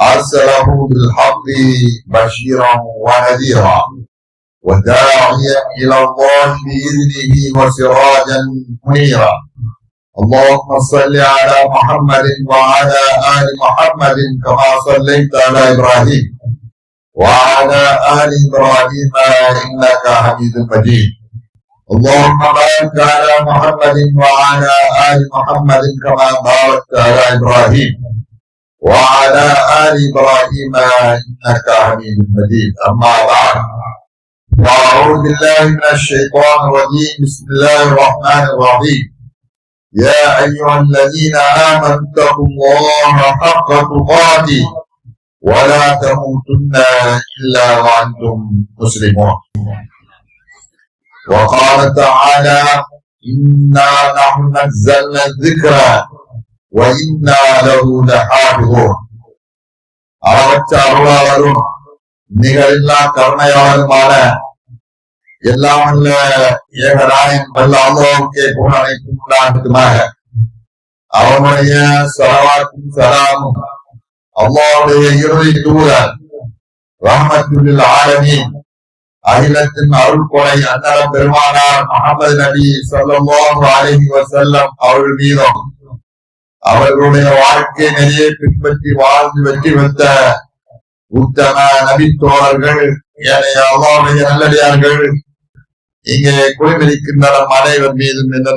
أرسله بالحق بشيرا ونذيرا وداعيا إلى الله بإذنه وسراجا منيرا. اللهم صل على محمد وعلى آل محمد كما صليت على إبراهيم وعلى آل إبراهيم إنك حميد مجيد. اللهم بارك على محمد وعلى آل محمد كما باركت على إبراهيم. وعلى آل إبراهيم إنك حميد مجيد. أما بعد وأعوذ بالله من الشيطان الرجيم. بسم الله الرحمن الرحيم. يا أيها الذين آمنوا اتقوا الله حق تقاته ولا تموتن إلا وأنتم مسلمون. وقال تعالى إنا نحن نزلنا الذكر அளவற்ற அருளாளரும் நிகழ்லா கருணையாளருமான எல்லாம் வல்ல ஏகராயன் வல்ல அல்லாவுக்கே புகழ் அனைத்தும் உண்டாகட்டுமாக அவனுடைய சரவாக்கும் சலாமும் அல்லாவுடைய இறுதி தூதர் ரஹமத்துள்ள ஆலமீன் அகிலத்தின் அருள் கொலை அன்னலம் பெருமானார் முகமது நபி ஸல்லல்லாஹு அலைஹி வசல்லம் அவர்கள் மீதும் அவர்களுடைய வாழ்க்கை நெறியை பின்பற்றி வாழ்ந்து வெற்றி பெற்ற உத்தம நபி தோழர்கள் ஏனைய அல்லாவுடைய நல்லடியார்கள் இங்கே குடிமிருக்கின்ற அனைவர் மீதும் என்று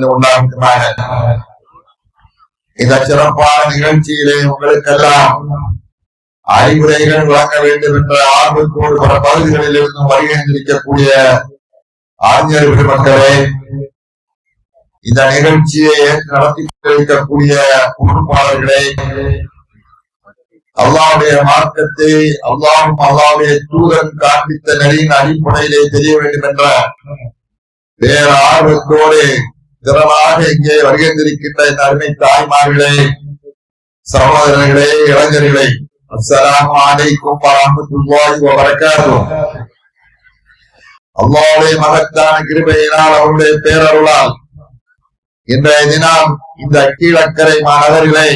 இந்த சிறப்பான நிகழ்ச்சியிலே உங்களுக்கெல்லாம் அறிவுரைகள் வழங்க வேண்டும் என்ற ஆர்வத்தோடு பல பகுதிகளில் இருந்தும் வருகை அறிஞர் பெருமக்களே இந்த நிகழ்ச்சியை ஏற்று நடத்தி வைக்கக்கூடிய பொறுப்பாளர்களை அல்லாவுடைய மார்க்கத்தை அல்லாவும் அல்லாவுடைய தூதன் காண்பித்த நெறியின் அடிப்படையிலே தெரிய வேண்டும் என்ற வேற ஆர்வத்தோடு திறனாக இங்கே வருகின்றிருக்கின்ற இந்த அருமை தாய்மார்களே சகோதரர்களே இளைஞர்களே அஸ்லாம் அலைக்கும் வரஹ்மத்துல்லாஹி வபரகாத்துஹு மகத்தான கிருபையினால் அவருடைய பேரருளால் இன்றைய தினம் இந்த கீழக்கரை மாநகரிலே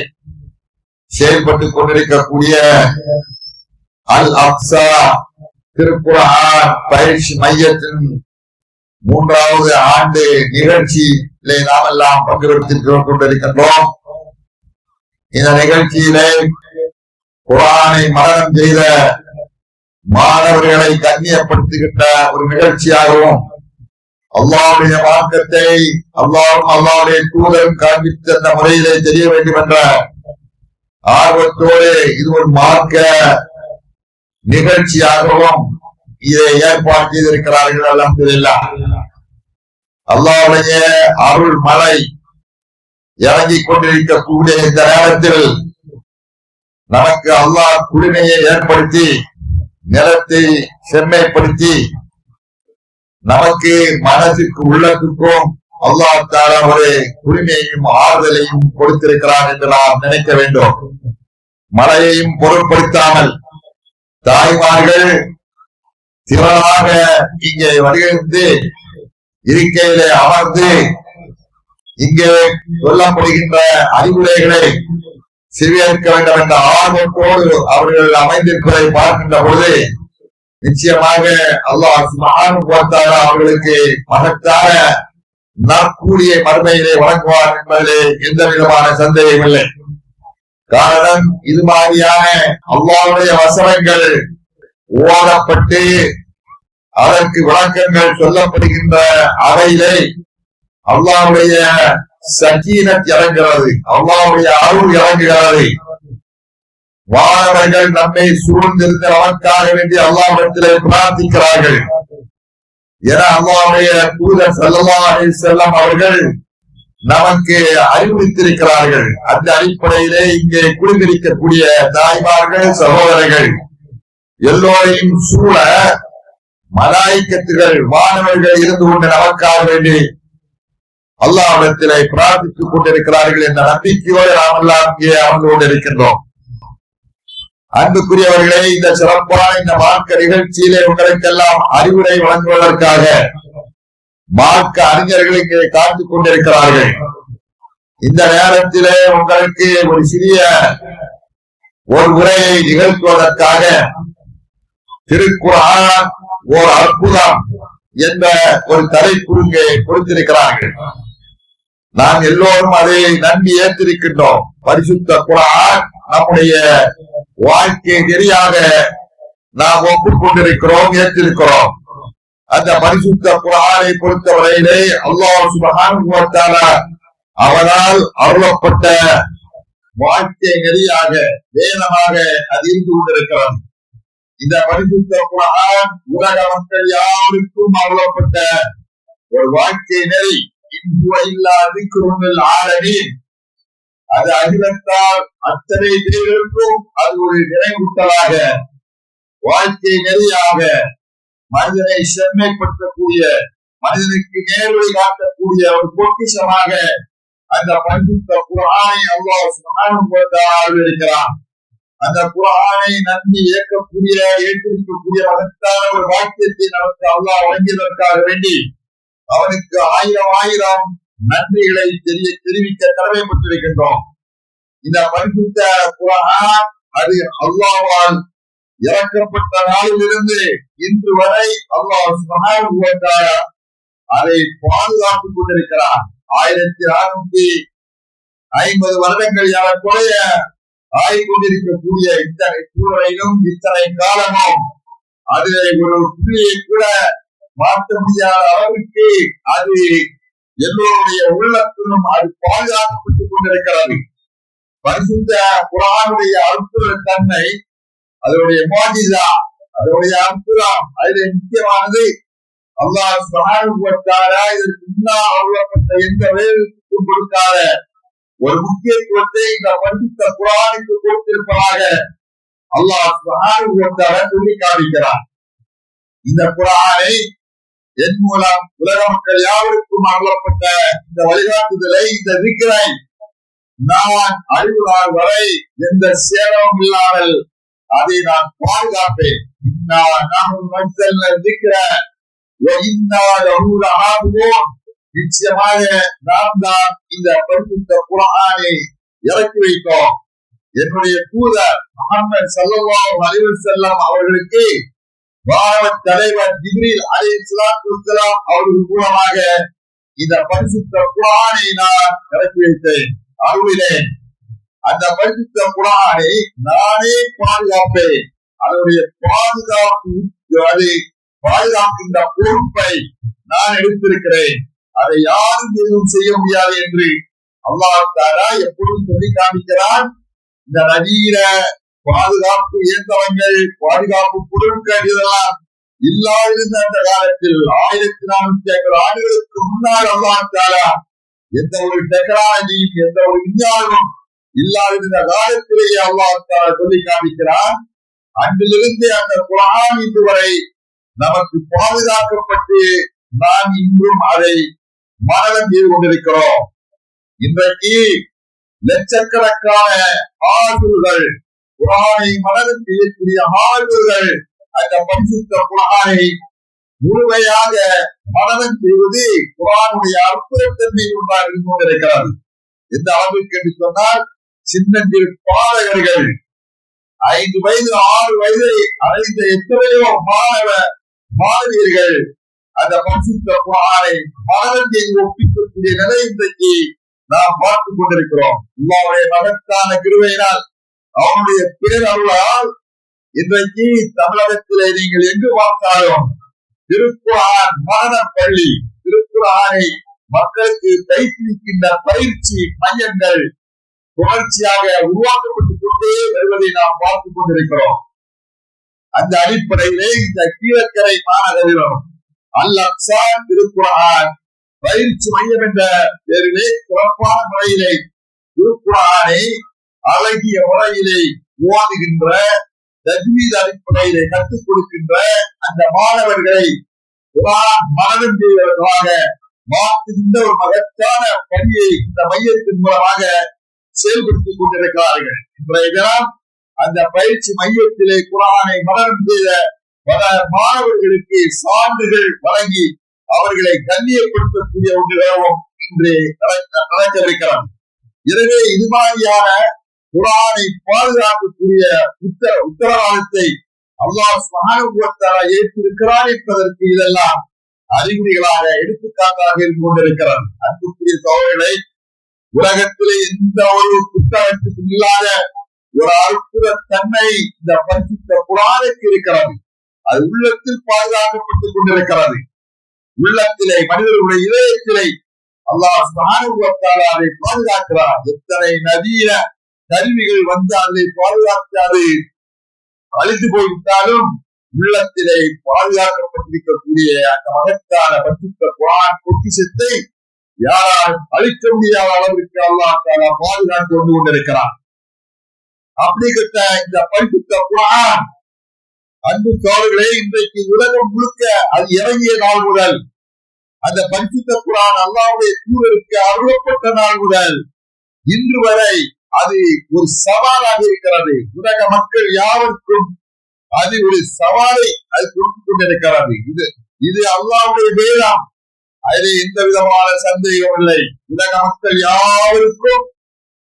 செயல்பட்டுக் கொண்டிருக்கக்கூடிய அல் அப்சா திருக்குறான் பயிற்சி மையத்தின் மூன்றாவது ஆண்டு நிகழ்ச்சியிலே நாம் எல்லாம் பங்கெடுத்திருக்கிறோம் கொண்டிருக்கின்றோம். இந்த நிகழ்ச்சியிலே குரானை மரணம் செய்த மாணவர்களை கண்ணியப்படுத்துகின்ற ஒரு நிகழ்ச்சியாகவும் அல்லாவுடைய மார்க்கத்தை அல்லாவும் அல்லாவுடைய தூதரும் காண்பித்த அந்த முறையிலே தெரிய வேண்டும் என்ற ஆர்வத்தோடு இது ஒரு மார்க்க நிகழ்ச்சியாகவும் இதை ஏற்பாடு செய்திருக்கிறார்கள் அலமதுல்லா அல்லாவுடைய அருள் மலை இறங்கிக் கொண்டிருக்கக்கூடிய இந்த நேரத்தில் நமக்கு அல்லாஹ் குளிமையை ஏற்படுத்தி நிலத்தை செம்மைப்படுத்தி நமக்கு மனசுக்கு உள்ளத்துக்கும் அல்லாஹ் தாரா ஒரு உரிமையையும் ஆறுதலையும் கொடுத்திருக்கிறான் என்று நாம் நினைக்க வேண்டும். மழையையும் பொருட்படுத்தாமல் தாய்மார்கள் திரளாக இங்கே வருகின்ற இருக்கையிலே அமர்ந்து இங்கே சொல்லப்படுகின்ற அறிவுரைகளை சிறியிருக்க வேண்டும் என்ற ஆர்வத்தோடு அவர்கள் அமைந்திருப்பதை பார்க்கின்ற பொழுது நிச்சயமாக அல்லாஹ் அவர்களுக்கு மகத்தான நற்கூடிய மறுமையிலே வழங்குவார் என்பதிலே எந்த விதமான சந்தேகம் இல்லை. காரணம் இது மாதிரியான அல்லாவுடைய வசனங்கள் ஓதப்பட்டு அதற்கு விளக்கங்கள் சொல்லப்படுகின்ற அவையிலே அல்லாவுடைய சக்கீனத் இறங்குகிறது. அல்லாவுடைய அருள் இறங்குகிறது. மாணவர்கள் நம்மை சூழ்ந்திருந்து நமக்காக வேண்டி அல்லாவிடத்திலே பிரார்த்திக்கிறார்கள். என அல்லாவுடைய தூதர் செல்லல்லா செல்லம் அவர்கள் நமக்கு அறிவித்திருக்கிறார்கள். அந்த அடிப்படையிலே இங்கே குடியிருக்கக்கூடிய தாய்மார்கள் சகோதரர்கள் எல்லோரையும் சூழ மலாய்க்கத்துகள் வானவர்கள் இருந்து கொண்டு நமக்காக வேண்டி அல்லாவிடத்திலே பிரார்த்தித்துக் கொண்டிருக்கிறார்கள் என்ற நம்பிக்கையோடு நாம் எல்லாம் இங்கே அமர்ந்து கொண்டிருக்கின்றோம். அன்புக்குரியவர்களே இந்த சிறப்பான இந்த மார்க்க நிகழ்ச்சியிலே உங்களுக்கெல்லாம் அறிவுரை வழங்குவதற்காக மார்க்க அறிஞர்கள் இங்கே காத்துக் கொண்டிருக்கிறார்கள். இந்த நேரத்திலே உங்களுக்கு ஒரு சிறிய ஒரு உரையை நிகழ்த்துவதற்காக திருக்குறான் ஓர் அற்புதம் என்ற ஒரு தலைப்புருங்கை கொடுத்திருக்கிறார்கள். நாம் எல்லோரும் அதை நம்பி ஏற்றிருக்கின்றோம். பரிசுத்த குரான் நம்முடைய வாழ்க்கை நெறியாக நாம் ஒப்புக்கொண்டிருக்கிறோம் ஏற்றிருக்கிறோம். அந்த பரிசுத்த குரானை பொறுத்தவரையிலே அல்லாஹ் சுபகான அவனால் அருளப்பட்ட வாழ்க்கை நெறியாக வேதமாக அது இருந்து கொண்டிருக்கிறது. இந்த பரிசுத்த குரான் உலக மக்கள் யாருக்கும் அருளப்பட்ட ஒரு வாழ்க்கை நெறி. இல்லாதிக்குள் ஆரணி அது அகிலத்தால் அத்தனை பேர்களுக்கும் அது ஒரு நினைவூட்டலாக வாழ்க்கை நெறியாக மனிதனை செம்மைப்படுத்தக்கூடிய மனிதனுக்கு நேர்வழி காட்டக்கூடிய ஒரு பொக்கிஷமாக அந்த பரிசுத்த குரானை அல்லாஹ் சுகானம் இருக்கிறான் அந்த குரானை நம்பி இயக்கக்கூடிய ஏற்றிருக்கக்கூடிய மகத்தான ஒரு வாக்கியத்தை நமக்கு அல்லாஹ் வழங்கியதற்காக வேண்டி அவனுக்கு ஆயிரம் ஆயிரம் நன்றிகளை தெரிய தெரிவிக்க கடமைப்பட்டிருக்கின்றோம். இந்த பரிசுத்த குரான் அது அல்லாவால் இறக்கப்பட்ட நாளிலிருந்து இன்று வரை அல்லாஹ் அதை பாதுகாத்துக் கொண்டிருக்கிறார். ஆயிரத்தி அறுநூத்தி ஐம்பது வருடங்கள் குறைய ஆய்கொண்டிருக்கக்கூடிய இத்தனை சூழலிலும் இத்தனை காலமும் அது ஒரு புள்ளியை கூட மாற்ற முடியாத அளவுக்கு அது எல்லோருடைய உள்ளத்திலும் அது பாதுகாக்கப்பட்டுக் கொண்டிருக்கிறது. பரிசுத்த குரானுடைய அற்புத தன்மை அதனுடைய மாஜிதா அதனுடைய அற்புதம் அதில் முக்கியமானது அல்லாஹ் சுகானுபவத்தாரா இதற்கு முன்னால் அருளப்பட்ட எந்த வேலைக்கும் கொடுக்காத ஒரு முக்கியத்துவத்தை இந்த பரிசுத்த குரானுக்கு கொடுத்திருப்பதாக அல்லாஹ் சுகானுபவத்தார சொல்லி காமிக்கிறார் இந்த குரானை என் மூலம் உலக மக்கள் யாருக்கும் அருளப்பட்ட இந்த வழிகாட்டுதலை இந்த விக்கிரை நான் அழிவுநாள் வரை எந்த சேதமும் இல்லாமல் அதை நான் பாதுகாப்பேன். நிச்சயமாக நாம் தான் இந்த பரிசுத்த குரானை இறக்கி வைத்தோம். என்னுடைய தூதர் முகமது சல்லாஹ் அறிவு செல்லம் அவர்களுக்கு வான தலைவர் ஜிப்ரீல் அலி இஸ்லாம் அவர்கள் மூலமாக இந்த பரிசுத்த குரானை நான் இறக்கி வைத்தேன். அருளினேன். அந்த பரிசுத்த குரானை நானே பாதுகாப்பேன். அதனுடைய பாதுகாப்பு அதை பாதுகாக்கின்ற பொறுப்பை நான் எடுத்திருக்கிறேன். அதை யாரும் எதுவும் செய்ய முடியாது என்று அல்லாஹ் தாரா எப்பொழுதும் சொல்லி காமிக்கிறான். இந்த நவீன பாதுகாப்பு இயந்திரங்கள் பாதுகாப்பு பொருட்கள் இதெல்லாம் இல்லாதிருந்த அந்த காலத்தில் ஆயிரத்தி நானூத்தி ஐம்பது ஆண்டுகளுக்கு முன்னால் அல்லாஹாரா எந்த ஒரு டெக்னாலஜியும் எந்த ஒரு விஞ்ஞானமும் இல்லாதிருந்த காலத்திலேயே அல்லாத்தால சொல்லி காமிக்கிறான். அன்றிலிருந்து அந்த குரான் இன்று வரை நமக்கு பாதுகாக்கப்பட்டு நாம் இன்றும் அதை மரணம் செய்து கொண்டிருக்கிறோம். இன்றைக்கு லட்சக்கணக்கான ஆளுகள் குரானை மனதில் செய்யக்கூடிய ஆழ்வுகள் அந்த பரிசுத்த குரானை முழுமையாக மனதம் செய்வது குரானுடைய அற்புதத்தன்மை ஒன்றாக இருந்து கொண்டிருக்கிறது. எந்த அளவுக்கு என்று சொன்னால் சின்னஞ்சிறு பாலகர்கள் ஐந்து வயது ஆறு வயதை அடைந்த எத்தனையோ மாணவ மாணவியர்கள் அந்த பரிசுத்த குரானை மரணத்தை ஒப்பிக்கக்கூடிய நிலை இன்றைக்கு நாம் பார்த்துக் கொண்டிருக்கிறோம். அல்லாவுடைய மகத்தான கிருவையினால் அவனுடைய பேரருளால் இன்றைக்கு தமிழகத்திலே நீங்கள் எங்கு பார்த்தாலும் திருக்குறான் மரண பள்ளி திருக்குறானை மக்களுக்கு பயிற்றுவிக்கின்ற பயிற்சி மையங்கள் தொடர்ச்சியாக உருவாக்கப்பட்டுக் கொண்டே வருவதை நாம் பார்த்துக் கொண்டிருக்கிறோம். அந்த அடிப்படையிலே இந்த கீழக்கரை மாநகரிலும் அல் அக்சா திருக்குறான் பயிற்சி மையம் என்ற பேரிலே சிறப்பான முறையிலே திருக்குறானை அழகிய முறையிலே ஓதுகின்ற தஜ்வீத் அடிப்படையிலே கற்றுக் கொடுக்கின்ற அந்த மாணவர்களை குரான் மனதம் செய்வதற்காக மாற்றுகின்ற ஒரு மகத்தான பணியை இந்த மையத்தின் மூலமாக செயல்படுத்திக் கொண்டிருக்கிறார்கள். இன்றைய தினம் அந்த பயிற்சி மையத்திலே குரானை மனநம் செய்த பல மாணவர்களுக்கு சான்றுகள் வழங்கி அவர்களை கண்ணியப்படுத்தக்கூடிய ஒன்றுகளும் இன்று நடக்க நடக்கவிருக்கிறது. எனவே இது மாதிரியான குரானை பாதுகாக்கக்கூடிய உத்தர உத்தரவாதத்தை அல்லாஹ் சுகானுபவத்தாரா ஏற்றிருக்கிறார் என்பதற்கு இதெல்லாம் அறிகுறிகளாக எடுத்துக்காட்டாக இருந்து கொண்டிருக்கிறது. அன்புக்குரிய தோழர்களை உலகத்திலே எந்த ஒரு புத்தகத்துக்கும் இல்லாத ஒரு அற்புத தன்மை இந்த பரிசுத்த குரானுக்கு இருக்கிறது. அது உள்ளத்தில் பாதுகாக்கப்பட்டுக் கொண்டிருக்கிறது. உள்ளத்திலே மனிதர்களுடைய இதயத்திலே அல்லாஹ் சுகானுபவத்தாரா அதை பாதுகாக்கிறார். எத்தனை நவீன கருவிகள் வந்து அதை பாதுகாக்காது. அழிந்து போய்விட்டாலும் உள்ளத்திலே பாதுகாக்கப்பட்டிருக்கக்கூடிய அந்த மகத்தான பரிசுத்த குரான் பொக்கிசத்தை யாரால் அழிக்க முடியாத அளவிற்கு அல்லாஹ் பாதுகாத்து வந்து கொண்டிருக்கிறார் அப்படிப்பட்ட இந்த பரிசுத்த குரான் அன்பு தோழர்களே இன்றைக்கு உலகம் முழுக்க அது இறங்கிய நாள் முதல். அந்த பரிசுத்த குரான் அல்லாவுடைய தூதருக்கு அருளப்பட்ட நாள் முதல். இன்று வரை அது ஒரு சவாலாக இருக்கிறது. உலக மக்கள் யாருக்கும் அது ஒரு சவாலை அது கொடுத்து கொண்டிருக்கிறது. இது இது அல்லாவுடைய வேதம். அதில் எந்த விதமான சந்தேகம் இல்லை. உலக மக்கள் யாருக்கும்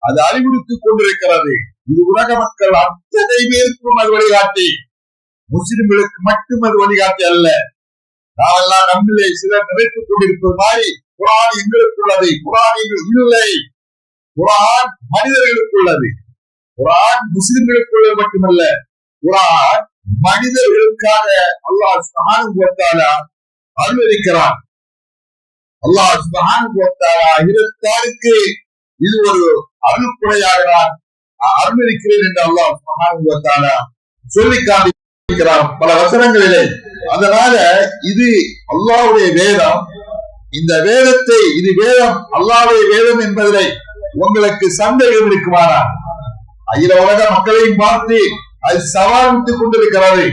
அது அறிவுறுத்திக் கொண்டிருக்கிறது. இது உலக மக்கள் அத்தனை பேருக்கும் அது வழிகாட்டி. முஸ்லிம்களுக்கு மட்டும் அது வழிகாட்டி அல்ல. நாமெல்லாம் நம்மளே சிலர் நினைத்துக் கொண்டிருப்பது மாதிரி குரான் எங்களுக்கு உள்ளது. குரான் இல்லை. குரான் மனிதர்களுக்குள்ளது. குரான் முஸ்லிம்களுக்குள்ள மட்டுமல்ல குரான் மனிதர்களுக்காக அல்லாஹ் சுகானுபவத்தாலா அனுமதிக்கிறான் அல்லாஹ் சுகானுபவத்தாலா இருத்தாருக்கு இது ஒரு அருள்புறையாக நான் அனுமதிக்கிறேன் என்று அல்லாஹ் சுகானுபவத்தாலா சொல்லி காண்பிக்கிறான் பல வசனங்களிலே. அதனால இது அல்லாவுடைய வேதம். இந்த வேதத்தை இது வேதம் அல்லாவுடைய வேதம் என்பதை உங்களுக்கு சந்தேகம் இருக்குமானா அகில உலக மக்களையும் பார்த்து அது சவாலித்துக் கொண்டிருக்கிறது.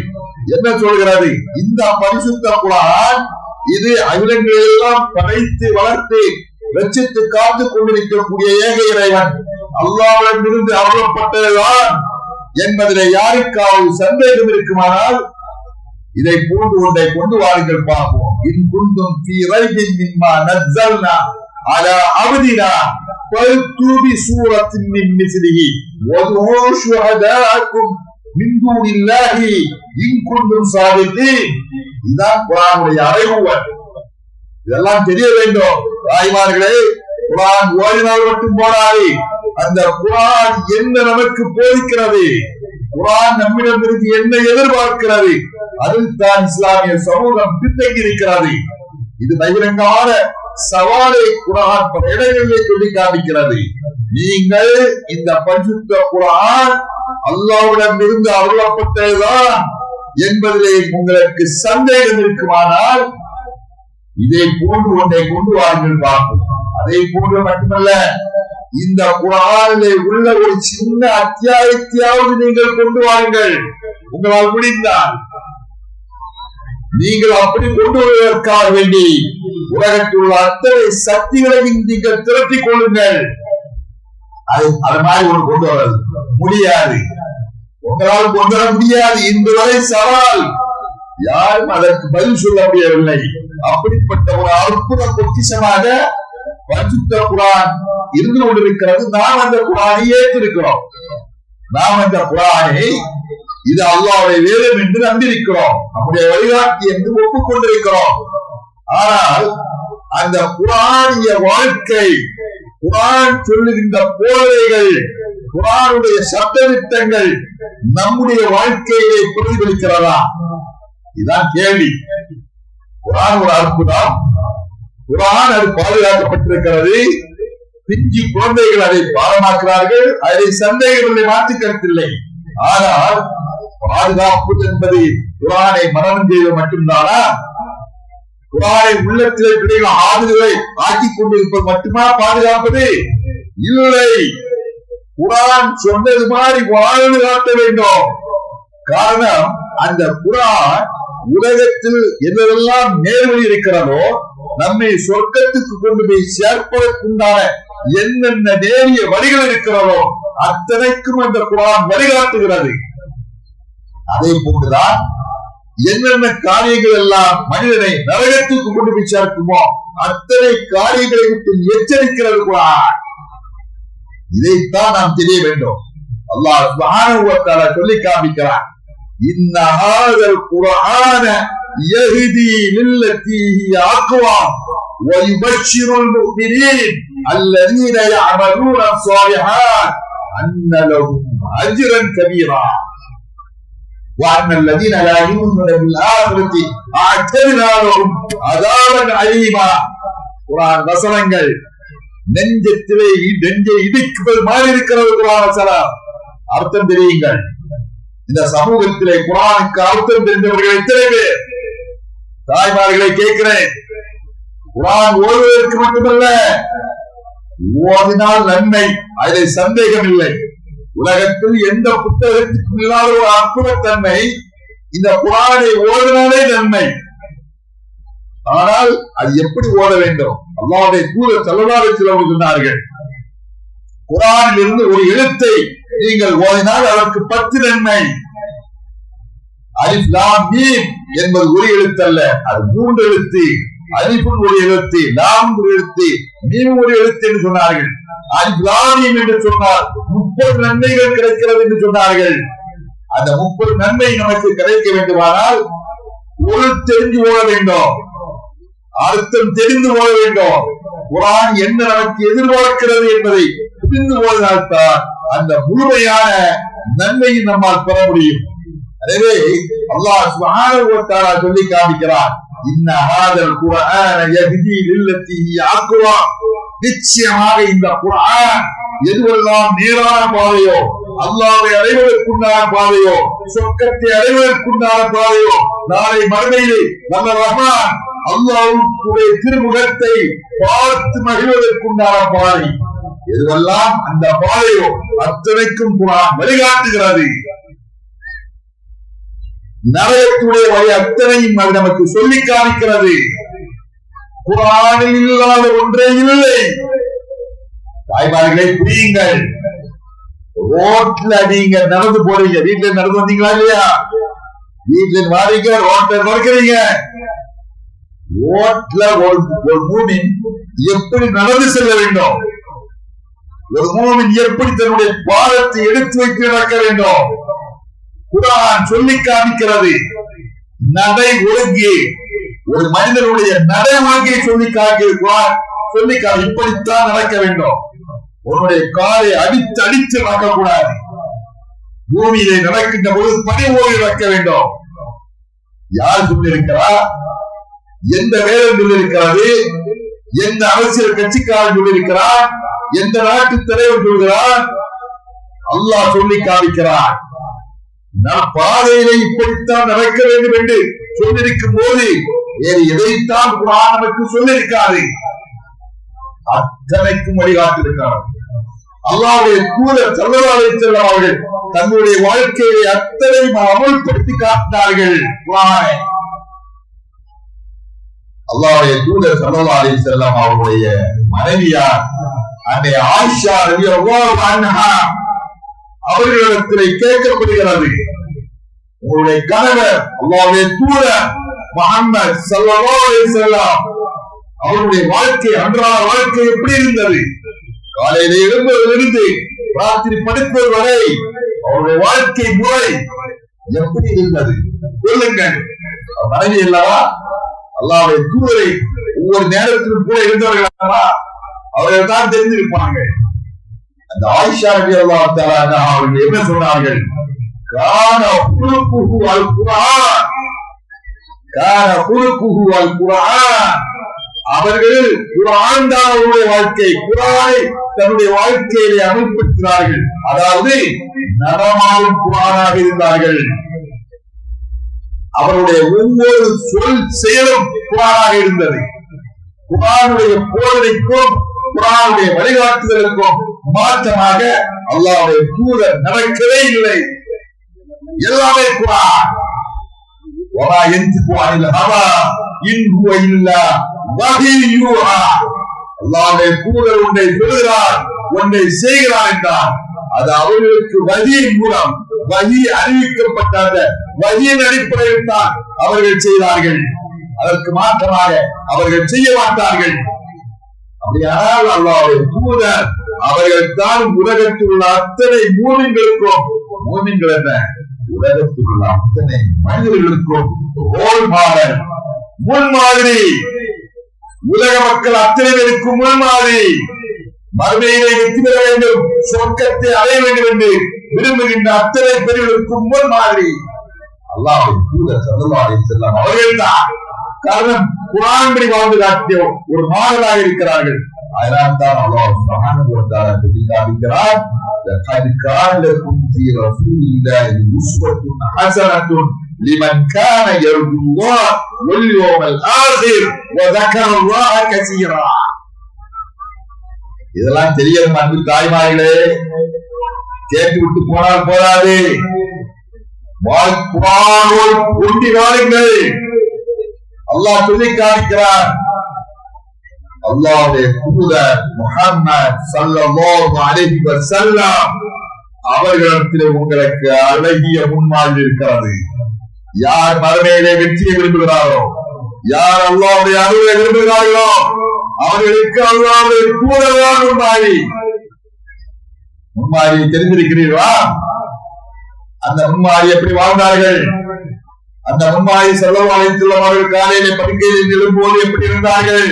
என்ன சொல்கிறது? இந்த பரிசுத்த குரான் இது அகிலங்களை எல்லாம் படைத்து வளர்த்து ரச்சித்து காத்து கொண்டிருக்கக்கூடிய ஏக இறைவன். அல்லாவிடம் இருந்து அருளப்பட்டதுதான் என்பதில் யாருக்காவது சந்தேகம் இருக்குமானால் இதை போன்று ஒன்றை கொண்டு வாருங்கள் பார்ப்போம். இன் குந்தும் ஃபீ ரைபின் மிம்மா நஸ்ஸல்னா அலா அப்தினா فَأْتُوا بِسُورَةٍ مِّن مِّثْلِهِ وَادْعُوا شُهَدَاءَكُمْ مِن دُونِ اللَّهِ إِن كُنتُمْ صَادِقِينَ இதுதான் குரானுடைய அறைகூவல் இதெல்லாம் தெரிய வேண்டும் தாய்மார்களே குரான் ஓடினால் மட்டும் போராடி அந்த குரான் என்ன நமக்கு போதிக்கிறது குரான் நம்மிடமிருந்து என்ன எதிர்பார்க்கிறது அதில் தான் இஸ்லாமிய சமூகம் பின்தங்கி இருக்கிறது இது பகிரங்கமான சவாலை குரான் பல இடங்களிலே சொல்லி காமிக்கிறது நீங்கள் இந்த பரிசுத்த குரான் அல்லாவிடம் இருந்து அருளப்பட்டதுதான் என்பதிலே உங்களுக்கு சந்தேகம் இருக்குமானால் இதை போன்று ஒன்றை கொண்டு வாருங்கள் பார்ப்போம். அதே போன்று மட்டுமல்ல இந்த குரானிலே உள்ள ஒரு சின்ன அத்தியாயத்தையாவது நீங்கள் கொண்டு வாருங்கள். உங்களால் முடிந்தால். நீங்கள் அப்படி கொண்டு வருவதற்காக வேண்டி உலகத்தில் உள்ள அத்தனை சக்திகளையும் நீங்கள் திரட்டிக் கொள்ளுங்கள். அது அது மாதிரி ஒரு கொண்டு வர முடியாது. உங்களால் கொண்டு வர முடியாது. இன்று வரை சவால். யாரும் அதற்கு பதில் சொல்ல முடியவில்லை. அப்படிப்பட்ட ஒரு அற்புத பொக்கிஷமாக பரிசுத்த குரான் இருந்து கொண்டிருக்கிறது. நாம் அந்த குரானை ஏற்றிருக்கிறோம். நாம் அந்த குரானை இது அல்லாவுடைய வேதம் என்று நம்பியிருக்கிறோம். நம்முடைய வழிகாட்டி என்று ஒப்புக்கொண்டிருக்கிறோம். ஆனால் அந்த குரானிய வாழ்க்கை குரான் சொல்லுகின்ற போதைகள் குரானுடைய சட்டத்திட்டங்கள் நம்முடைய வாழ்க்கையிலே பிரதிபலிக்கிறதா? இதுதான் கேள்வி. குரான் ஒரு அற்புதம். குரான் அது பாதுகாக்கப்பட்டிருக்கிறது. பிஞ்சு குழந்தைகள் அதை பாடமாக்குறார்கள் அதை சந்தேகங்களை மாற்றி கருத்தில்லை ஆனால் பாதுகாப்பு என்பது குரானை மரணம் செய்வது மட்டும்தானா? குரானை உள்ளத்திலே பிள்ளைகள் ஆறுதலை ஆக்கிக் கொண்டிருப்பது மட்டுமா பாதுகாப்பது? இல்லை. குரான் சொன்னது மாதிரி வாழ்ந்து காட்ட வேண்டும். காரணம் அந்த குரான் உலகத்தில் எதெல்லாம் நேர்வழி இருக்கிறதோ நம்மை சொர்க்கத்துக்கு கொண்டு போய் சேர்ப்பதற்குண்டான என்னென்ன நேரிய வழிகள் இருக்கிறதோ அத்தனைக்கும் அந்த குரான் வழிகாட்டுகிறது. அதே போன்றுதான் என்னென்ன காரியங்கள் எல்லாம் மனிதனை நரகத்துக்கு கொண்டு போய் சேர்க்குமோ அத்தனை காரியங்களை விட்டு எச்சரிக்கிறது குரான் இதைத்தான் நாம் தெரிய வேண்டும் அல்லாஹ் சுப்ஹானஹு வ தஆலா சொல்லி காமிக்கிறான் இன்ன ஹாதல் குர்ஆன யஹ்தி லில்லதி ஹிய அக்வம் ويبشر المؤمنين الذين يعملون الصالحات أن لهم أجرا كبيرا وأن الذين لا يؤمنون بالآخرة أعتدنا لهم عذابا أليما குரான் வசனங்கள் நெஞ்சத்திலே நெஞ்சை இடிக்குவது மாதிரி இருக்கிறது குரான் வசனம் அர்த்தம் தெரியுங்கள் இந்த சமூகத்திலே குரானுக்கு அர்த்தம் தெரிந்தவர்கள் எத்தனை பேர் தாய்மார்களை கேட்கிறேன் குரான் ஓதுவதற்கு மட்டுமல்ல ஓதினால் நன்மை அதில் சந்தேகம் இல்லை உலகத்தில் எந்த புத்தகத்துக்கும் இல்லாத ஒரு அற்புதத்தன்மை இந்த குரானை ஓதினாலே நன்மை. ஆனால் அது எப்படி ஓட வேண்டும்? அல்லாவுடைய தூத செல்லவாறு சிலவர்கள் சொன்னார்கள் குரானில் இருந்து ஒரு எழுத்தை நீங்கள் ஓதினால் அதற்கு பத்து நன்மை. அலிஃப் லாம் மீம் என்பது ஒரு எழுத்து அல்ல அது மூன்று எழுத்து. அலிஃபுன் ஒரு எழுத்து லாம் ஒரு எழுத்து மீம் ஒரு எழுத்து என்று சொன்னார்கள். அலிஃப் என்று சொன்னால் முப்பது நன்மைகள் கிடைக்கிறது என்று சொன்னார்கள். அந்த முப்பது நன்மை நமக்கு கிடைக்க வேண்டுமானால் ஒரு தெரிஞ்சு ஓட வேண்டும். அர்த்தம் தெரிந்து ஓட வேண்டும். குரான் என்ன நமக்கு எதிர்பார்க்கிறது என்பதை புரிந்து ஓடினால்தான் அந்த முழுமையான நன்மையை நம்மால் பெற முடியும். எனவே அல்லாஹ் சுகாதார வ தஆலா சொல்லி காமிக்கிறான் இன்ன ஹாதல் குரான் யஹ்தி லில்லதி அக்வா. நிச்சயமாக இந்த குரான் எதுவெல்லாம் நேரான பாதையோ அல்லாவை அடைவதற்குண்டான பாதையோ சொர்க்கத்தை அடைவதற்குண்டான பாதையோ நாளை மறுமையிலே நல்ல ரஹ்மான் அல்லாவுடைய திருமுகத்தை பார்த்து மகிழ்வதற்குண்டான பாதை. எதுவெல்லாம் அந்த பாதையோ அத்தனைக்கும் குரான் வழிகாட்டுகிறது. நரகத்துடைய வழி அத்தனையும் அது நமக்கு சொல்லி காமிக்கிறது. குரானில் இல்லாத ஒன்றே இல்லை. தாய்மார்களை புரியுங்கள். ரோட்ல நீங்க நடந்து போறீங்க. வீட்டுல நடந்து வந்தீங்களா இல்லையா? வீட்டுல வாரீங்க ரோட்ல நடக்கிறீங்க. ரோட்ல ஒரு ஒரு மூமின் எப்படி நடந்து செல்ல வேண்டும்? ஒரு மூமின் எப்படி தன்னுடைய பாதத்தை எடுத்து வைத்து நடக்க வேண்டும்? குரான் சொல்லி காமிக்கிறது. நடை ஒழுங்கி. ஒரு மனிதனுடைய நடை ஒழுங்கியை சொல்லி காமிக்கிறார் சொல்லி இப்படித்தான் நடக்க வேண்டும். உன்னுடைய காலை அடித்து அடித்து நடக்கக்கூடாது. பூமியிலே நடக்கின்ற பொழுது பணிவோடு நடக்க வேண்டும். யார் சொல்லியிருக்கிறா? எந்த வேதம் சொல்லியிருக்கிறது? எந்த அரசியல் கட்சிக்காரன் சொல்லியிருக்கிறார் எந்த நாட்டு தலைவர் சொல்கிறார் அல்லாஹ் சொல்லி காமிக்கிறார் நான் பாதையிலே இப்படித்தான் நடக்க வேண்டும் என்று சொல்லிருக்கும் போது வேறு எதைத்தான் குரான் நமக்கு சொல்லியிருக்காது அத்தனைக்கும் வழிகாட்டிருக்கிறார் அல்லாவுடைய தூதர் சல்லல்லாஹு செல்லம் அவர்கள் தங்களுடைய வாழ்க்கையை அத்தனை அமல்படுத்தி காட்டினார்கள். குரானை அல்லாவுடைய தூதர் சல்லல்லாஹு செல்லம் அவருடைய மனைவியார் அன்னை ஆயிஷா ரவி அவ்வளவு அவர்களிடத்திலே கேட்கப்படுகிறது. உங்களுடைய கணவர் அல்லாவே தூர முகமது ஸல்லல்லாஹு அலைஹி அவருடைய வாழ்க்கை அன்றாட வாழ்க்கை எப்படி இருந்தது? காலையில எழுந்ததிலிருந்து ராத்திரி படுப்பது வரை அவருடைய வாழ்க்கை முறை எப்படி இருந்தது? சொல்லுங்கள். மனைவி இல்லவா அல்லாவுடைய தூரை ஒவ்வொரு நேரத்திலும் கூட இருந்தவர்களா அவர்கள் தான் தெரிந்திருப்பாங்க அந்த ஆயிஷா ரவி அல்லா அவர்கள் என்ன சொன்னார்கள்? கான குழுக்குஹு அல் குர்ஆன். கான குழுக்குஹு அல் குர்ஆன். அவர்கள் குரான் தான் அவருடைய வாழ்க்கை. குரானை தன்னுடைய வாழ்க்கையிலே அமல்படுத்தினார்கள் அதாவது நடமாடும் குரானாக இருந்தார்கள். அவருடைய ஒவ்வொரு சொல் செயலும் குரானாக இருந்தது. குரானுடைய போதனைக்கும் குரானுடைய வழிகாட்டுதலுக்கும் மாற்றமாக அல்லாவுடைய கூற நடக்கவே இல்லை. எல்லாமே குரான். வரா எந்த குரானில் அவா இன்புவ இல்ல வகியூரா அல்லாவுடைய கூடல் ஒன்றை சொல்கிறார் ஒன்றை செய்கிறார் என்றார் அது அவர்களுக்கு வதியின் மூலம் வகி அறிவிக்கப்பட்ட அந்த வகியின் அடிப்படையில் அவர்கள் செய்தார்கள். அதற்கு மாற்றமாக அவர்கள் செய்ய மாட்டார்கள். அப்படியால் அல்லாவுடைய தூதர். அவர்கள் தான் உலகத்தில் உள்ள அத்தனை மூமின்களுக்கும். மூமின்கள் என்ன? உலகத்தில் உள்ள அத்தனை மனிதர்களுக்கும் ரோல் மாடல் முன்மாதிரி. உலக மக்கள் அத்தனை பேருக்கும் முன்மாதிரி. மறுமையிலே வெற்றி பெற வேண்டும். சொர்க்கத்தை அடைய வேண்டும் என்று விரும்புகின்ற அத்தனை பெரியவர்களுக்கு முன் மாதிரி அல்லாஹ் தூதர் சல்லல்லாஹு செல்லம் அவர்கள் தான் காரணம் குரான் படி வாழ்ந்து காட்டிய ஒரு மாடலாக இருக்கிறார்கள் அதனால் தான் அல்லாஹ் சுப்ஹானஹு வ தஆலா சொல்லி காண்பிக்கிறார் لقد كان لكم في رسول الله أسوة حسنة لمن كان يرجو الله واليوم الآخر وذكر الله كثيرا இதெல்லாம் தெரியணும் அன்பு தாய்மார்களே கேட்டு விட்டு போனால் போதாது வாழ்- குர்ஆனோடு ஒன்றி வாருங்கள் அல்லாஹ் சொல்லி காமிக்கிறார். அல்லாவுடைய தூதர் முகமது ஸல்லல்லாஹு அலைஹி வஸல்லம் அவர்களிடத்திலே உங்களுக்கு அழகிய முன்மாதிரி இருக்கிறது. யார் மறுமையிலே வெற்றியை விரும்புகிறாரோ யார் அல்லாவுடைய அருளை விரும்புகிறார்களோ அவர்களுக்கு அல்லாவுடைய தூதர்தான் முன்மாதிரி. முன்மாதிரி தெரிந்திருக்கிறீர்களா? அந்த முன்மாதிரி எப்படி வாழ்ந்தார்கள்? அந்த முன்மாதிரி செல்லவும் அவர்கள் காலையில படுக்கையில் எழும்போது எப்படி இருந்தார்கள்?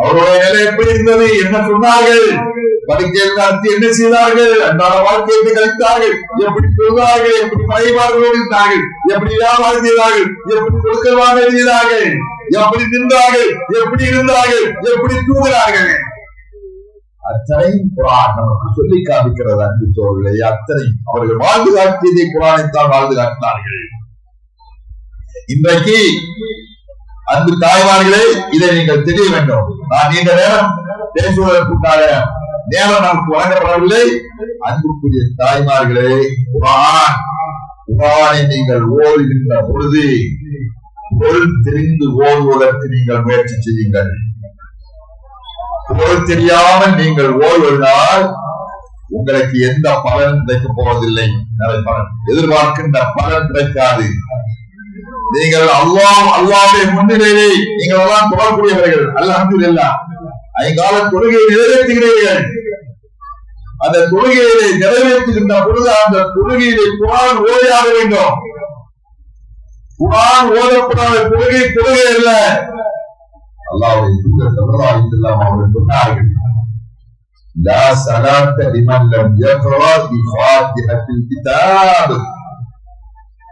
அவருடைய நிலை எப்படி இருந்தது? என்ன சொன்னார்கள்? படுக்கையில் நடத்தி என்ன செய்தார்கள்? அன்றாட வாழ்க்கையை கழித்தார்கள்? எப்படி சொல்றார்கள் எப்படி பழையமார்களோடு இருந்தார்கள்? எப்படி வியாபாரம் செய்தார்கள்? எப்படி கொடுக்கல் வாங்க செய்தார்கள்? எப்படி நின்றார்கள் எப்படி இருந்தார்கள்? எப்படி தூங்குகிறார்கள் அத்தனையும் குரான் நமக்கு சொல்லி காமிக்கிறது? அன்பு சோழர்களே அத்தனையும். அவர்கள் வாழ்ந்து காட்டியதை குரானைத்தான் வாழ்ந்து காட்டினார்கள். இன்றைக்கு அன்பு தாய்மார்களே இதை நீங்கள் தெரிய வேண்டும். நான் நீண்ட நேரம் பேசுவதற்குண்டாக நேரம் நமக்கு வழங்கப்படவில்லை. அன்புக்குரிய தாய்மார்களே குரான் குரானை நீங்கள் ஓடுகின்ற பொழுது பொருள் தெரிந்து ஓடுவதற்கு நீங்கள் முயற்சி செய்யுங்கள். பொருள் தெரியாமல் நீங்கள் ஓடுவதால் உங்களுக்கு எந்த பலன் கிடைக்கப் போவதில்லை. நிறைய பலன். எதிர்பார்க்கின்ற பலன் கிடைக்காது. நீங்கள் அல்லாஹ் அல்லாஹ்வுடைய முன்னிலையை நீங்கள் எல்லாம் தொடரக்கூடியவர்கள் அல்ஹம்துலில்லாஹ் ஐங்கால தொழுகையை நிறைவேற்றுகிறீர்கள் அந்த தொழுகையை நிறைவேற்றுகின்ற பொழுது அந்த தொழுகையிலே குரான் ஓதையாக வேண்டும் குரான் ஓதப்படாத தொழுகை தொழுகை அல்ல அல்லாஹ்வுடைய தூதர் ஸல்லல்லாஹு அலைஹி வஸல்லம் அவர்கள் சொன்னார்கள் لا صلاة لمن لم يقرأ بفاتحة الكتاب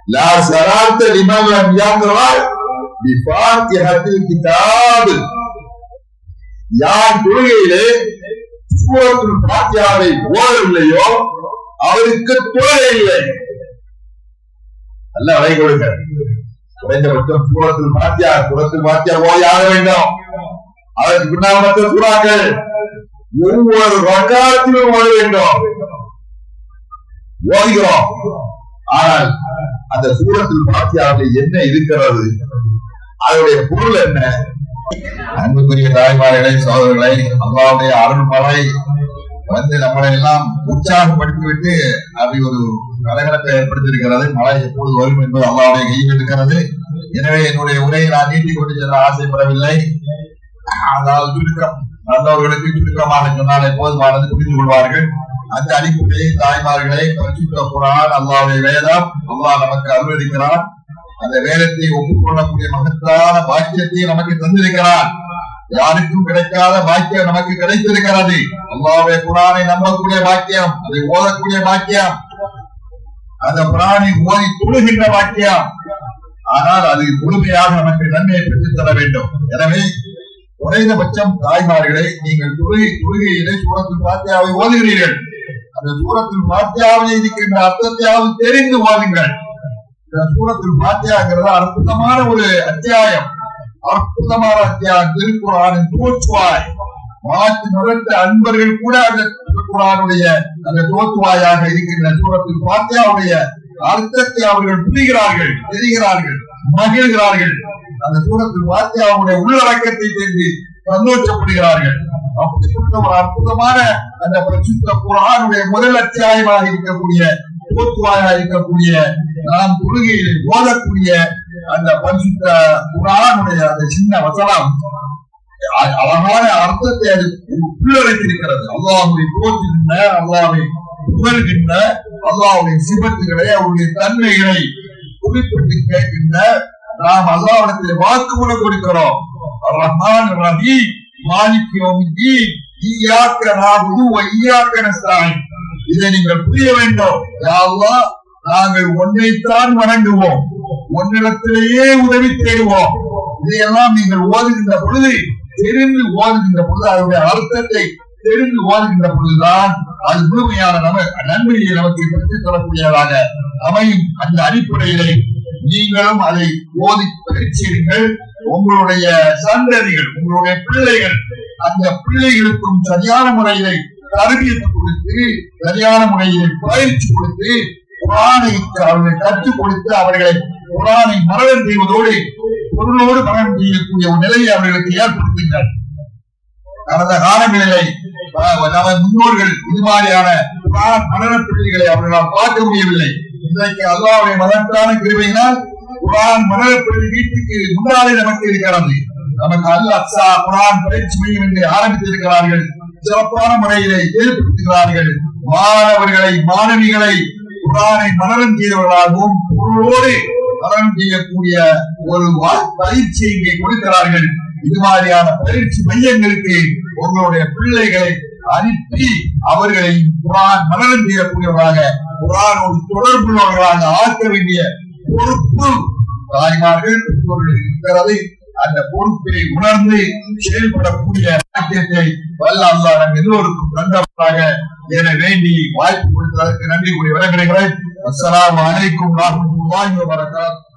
லா சலாத்த லிமன் லம் யக்ரால் பிஃபாத்திஹத்தில் கிதாப் யார் தொழுகையிலே சூரத்துல் பாத்தியாவை ஓதவில்லையோ? அவருக்கு தொழுகை இல்லை. அல்ல அதை கொடுங்க. குறைந்தபட்சம் சூரத்தில் பாத்தியார் சூரத்தில் பாத்தியார் ஓயாத வேண்டும். அதற்கு பின்னால் மற்ற சூறாக்கள் ஒவ்வொரு ரகாத்திலும் ஓட வேண்டும். ஓதுகிறோம். ஆனால் அந்த சூரத்தில் பாத்தியாவில் என்ன இருக்கிறது? அதனுடைய பொருள் என்ன? அன்புக்குரிய தாய்மார்களை சோதரர்களை அல்லாவுடைய அருள்மலை வந்து நம்மளை எல்லாம் உற்சாகப்படுத்திவிட்டு அப்படி ஒரு கலகலப்பை ஏற்படுத்தியிருக்கிறது. மழை எப்போது வரும் என்பது அல்லாவுடைய கையில் இருக்கிறது. எனவே என்னுடைய உரையை நான் நீட்டிக் கொண்டு செல்ல ஆசைப்படவில்லை. ஆனால் சுருக்கம் நல்லவர்களுக்கு சுருக்கமாக சொன்னால் எப்போதுமானது புரிந்து கொள்வார்கள். அந்த அடிப்படையில் தாய்மார்களை பரிசுத்த குரான் அல்லாவுடைய வேதம் அல்லா நமக்கு அனுமதிக்கிறான் அந்த வேதத்தை ஒப்புக்கொள்ளக்கூடிய மகத்தான பாக்கியத்தை நமக்கு தந்திருக்கிறான். யாருக்கும் கிடைக்காத பாக்கியம் நமக்கு கிடைத்திருக்கிறது. அல்லாவுடைய குரானை நம்பக்கூடிய பாக்கியம் அதை ஓதக்கூடிய பாக்கியம். அந்த பிராணி ஓதி தொழுகின்ற பாக்கியம். ஆனால் அது முழுமையாக நமக்கு நன்மையை பெற்றுத் தர வேண்டும். எனவே குறைந்தபட்சம் தாய்மார்களை நீங்கள் தொழுகை தொழுகையிலே பார்த்து அவை ஓதுகிறீர்கள். அந்த சூரத்தில் பாத்தியாவில் இருக்கின்ற அர்த்தத்தையாவது தெரிந்து ஓதுங்கள் இந்த சூரத்தில் பாத்தியாங்கிறது அற்புதமான ஒரு அத்தியாயம். அற்புதமான அத்தியாயம். திருக்குறானின் தோற்றுவாய். மாற்று நுழைந்த அன்பர்கள் கூட அந்த திருக்குறானுடைய அந்த தோற்றுவாயாக இருக்கின்ற சூரத்தில் பாத்தியாவுடைய அர்த்தத்தை அவர்கள் புரிகிறார்கள் தெரிகிறார்கள் மகிழ்கிறார்கள். அந்த சூரத்தில் பாத்தியாவுடைய உள்ளடக்கத்தை தெரிந்து சந்தோஷப்படுகிறார்கள் அப்படிப்பட்ட ஒரு அற்புதமான அந்த பிரசுத்த குரானுடைய முதல் அத்தியாயமாக இருக்கக்கூடிய போத்துவாயாக இருக்கக்கூடிய நாம் தொழுகையில் ஓதக்கூடிய அந்த பரிசுத்த குரானுடைய அந்த சின்ன வசனம். அழகான அர்த்தத்தை அது உள்ளடக்கியிருக்கிறது. அல்லாஹுவை போற்றுகின்ற அல்லாவை புகழ்கின்ற அல்லாவுடைய சிபத்துகளை அவருடைய தன்மைகளை குறிப்பிட்டு கேட்கின்ற நாம் அல்லாவிடத்தில் வாக்குமூலம் கொடுக்கிறோம். ரஹ்மான் ரஹீம் மாலிக் யௌமித்தீன் ஈயாக்க நஅபுது வ ஈயாக்க நஸ்தாயின் இதை நீங்கள் புரிய வேண்டும். யா நாங்கள் ஒன்றைத்தான் வணங்குவோம். ஒன்னிடத்திலேயே உதவி தேடுவோம். இதையெல்லாம் நீங்கள் ஓதுகின்ற பொழுது தெரிந்து ஓதுகின்ற பொழுது அதனுடைய அர்த்தத்தை தெரிந்து ஓதுகின்ற பொழுதுதான் அது முழுமையான நம நன்மையை நமக்கு பெற்றுத் தரக்கூடியதாக அமையும். அந்த அடிப்படையிலே நீங்களும் அதை ஓதி பயிற்சியுங்கள் உங்களுடைய சந்ததிகள் உங்களுடைய பிள்ளைகள் அந்த பிள்ளைகளுக்கும் சரியான முறையிலே தரபியத்தை கொடுத்து சரியான முறையிலே பயிற்சி கொடுத்து குரானை அவர்களை கற்றுக் கொடுத்து அவர்களை குரானை மரணம் செய்வதோடு பொருளோடு மரணம் செய்யக்கூடிய ஒரு நிலையை அவர்களுக்கு ஏற்படுத்துங்கள் கடந்த காலங்களிலே அஹ், நமது முன்னோர்கள் இது மாதிரியான மரண பிள்ளைகளை அவர்களால் பார்க்க முடியவில்லை. இன்றைக்கு அல்லாவுடைய மதத்தான கிருமையினால் குரான் மரண வீட்டுக்கு முன்னாலே நமக்கு இருக்கிறது நமக்கு அல் அக்ஸா குரான் பயிற்சி மையம் என்று ஆரம்பித்திருக்கிறார்கள். சிறப்பான முறையிலே ஏற்படுத்துகிறார்கள். மாணவர்களை மாணவிகளை குரானை மனநம் செய்தவர்களாகவும் பொருளோடு மனநம் செய்யக்கூடிய ஒரு பயிற்சி இங்கே கொடுக்கிறார்கள். இது மாதிரியான பயிற்சி மையங்களுக்கு உங்களுடைய பிள்ளைகளை அனுப்பி அவர்களை குரான் மனநம் செய்யக்கூடியவர்களாக குரானோடு தொடர்புள்ளவர்களாக ஆக்க வேண்டிய பொறுப்பு தாய்மார்கள் பெற்றோர்கள் இருக்கிறது அந்த பொறுப்பை உணர்ந்து செயல்படக்கூடிய ராஜ்யத்தை வல்ல அல்லா நம் எல்லோருக்கும் தந்தவராக என வேண்டி வாய்ப்பு கொடுத்ததற்கு நன்றி கூறி விடைபெறுகிறேன். அஸ்லாம் வலைக்கும் வரஹ்மத்துல்லாஹி வபரகாத்துஹு